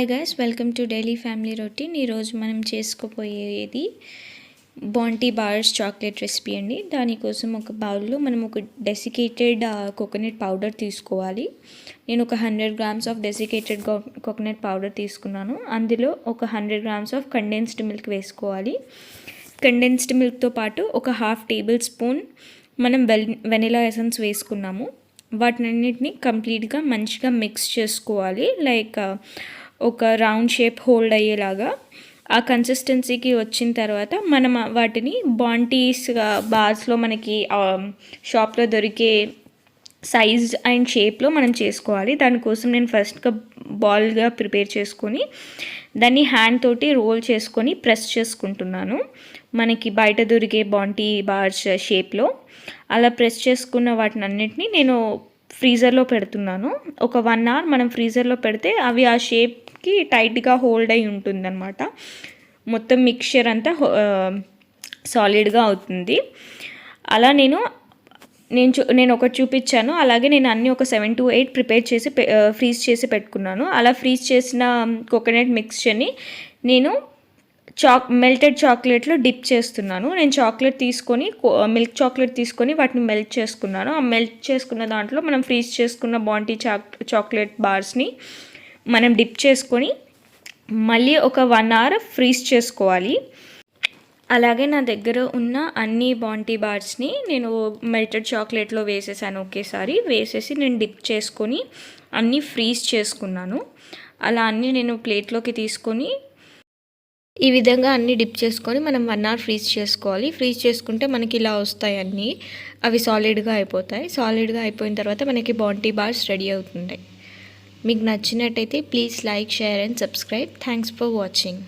Hi guys welcome to daily family routine ఈరోజు మనం చేసుకోపోయేది బాంటీ బార్స్ చాక్లెట్ రెసిపీ అండి. దానికోసం ఒక బౌల్లో మనం ఒక డెసికేటెడ్ కోకోనట్ పౌడర్ తీసుకోవాలి. నేను ఒక hundred grams of desiccated coconut powder తీసుకున్నాను. అందులో ఒక hundred grams of condensed milk వేసుకోవాలి. కండెన్స్డ్ మిల్క్తో పాటు ఒక హాఫ్ టేబుల్ స్పూన్ మనం వెల్ వెనిలా ఎసెన్స్ వేసుకున్నాము. వాటినన్నిటిని కంప్లీట్గా మంచిగా మిక్స్ చేసుకోవాలి. లైక్ uh, ఒక రౌండ్ షేప్ హోల్డ్ అయ్యేలాగా ఆ కన్సిస్టెన్సీకి వచ్చిన తర్వాత మనం వాటిని బాంటీస్గా బార్స్లో మనకి um, షాప్లో దొరికే సైజ్ అండ్ షేప్లో మనం చేసుకోవాలి. దానికోసం నేను ఫస్ట్గా బాల్గా ప్రిపేర్ చేసుకొని దాన్ని హ్యాండ్ తోటి రోల్ చేసుకొని ప్రెస్ చేసుకుంటున్నాను. మనకి బయట దొరికే బాంటీ బార్స్ షేప్లో అలా ప్రెస్ చేసుకున్న వాటిని అన్నిటినీ నేను ఫ్రీజర్లో పెడుతున్నాను. ఒక వన్ అవర్ మనం ఫ్రీజర్లో పెడితే అవి ఆ షేప్ కి టైట్గా హోల్డ్ అయి ఉంటుందన్నమాట. మొత్తం మిక్చర్ అంతా సాలిడ్గా అవుతుంది. అలా నేను నేను చూ నేను ఒకటి చూపించాను. అలాగే నేను అన్నీ ఒక సెవెన్ టు ఎయిట్ ప్రిపేర్ చేసి ఫ్రీజ్ చేసి పెట్టుకున్నాను. అలా ఫ్రీజ్ చేసిన కోకోనట్ మిక్స్చర్ని నేను చాక్ మెల్టెడ్ చాక్లెట్లో డిప్ చేస్తున్నాను. నేను చాక్లెట్ తీసుకొని మిల్క్ చాక్లెట్ తీసుకొని వాటిని మెల్ట్ చేసుకున్నాను. ఆ మెల్ట్ చేసుకున్న దాంట్లో మనం ఫ్రీజ్ చేసుకున్న బాంటీ చాక్ చాక్లెట్ బార్స్ని మనం డిప్ చేసుకొని మళ్ళీ ఒక వన్ అవర్ ఫ్రీజ్ చేసుకోవాలి. అలాగే నా దగ్గర ఉన్న అన్ని బాంటీ బార్స్ని నేను మెల్టెడ్ చాక్లెట్లో వేసేసాను ఒకేసారి. వేసేసి నేను డిప్ చేసుకొని అన్నీ ఫ్రీజ్ చేసుకున్నాను. అలా అన్నీ నేను ప్లేట్లోకి తీసుకొని ఈ విధంగా అన్నీ డిప్ చేసుకొని మనం వన్ అవర్ ఫ్రీజ్ చేసుకోవాలి. ఫ్రీజ్ చేసుకుంటే మనకి ఇలా వస్తాయి అన్నీ. అవి సాలిడ్గా అయిపోతాయి. సాలిడ్గా అయిపోయిన తర్వాత మనకి బాంటీ బార్స్ రెడీ అవుతుంటాయి మీకు నచ్చినట్టయితే please like share and subscribe. Thanks for watching.